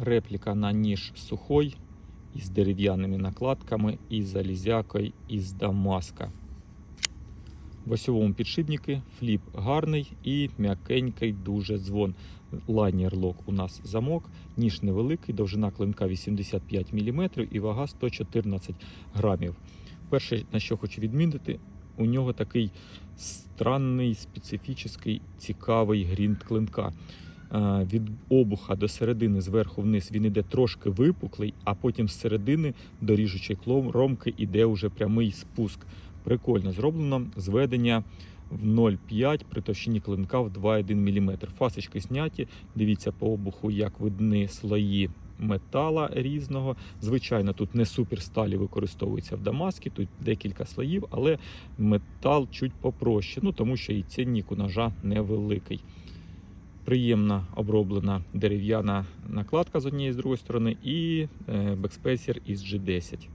Репліка на ніж сухой із дерев'яними накладками, із залізякою, із Дамаска. В осьовому підшипнику фліп гарний і м'якенький дуже дзвон. Лайнер лок у нас замок, ніж невеликий, довжина клинка 85 мм і вага 114 грамів. Перше, на що хочу відмітити, у нього такий странний, специфічний, цікавий грінт клинка. Від обуха до середини зверху вниз він іде трошки випуклий, а потім з середини до ріжучої кромки іде вже прямий спуск. Прикольно зроблено зведення в 0,5 при товщині клинка в 2,1 мм. Фасочки зняті. Дивіться по обуху, як видні слої метала різного. Звичайно, тут не суперсталі використовується в Дамаскі, тут декілька слоїв, але метал чуть попроще, ну тому що і цінник у ножа невеликий. Приємна оброблена дерев'яна накладка з однієї з другої сторони і е, бекспейсер із G10.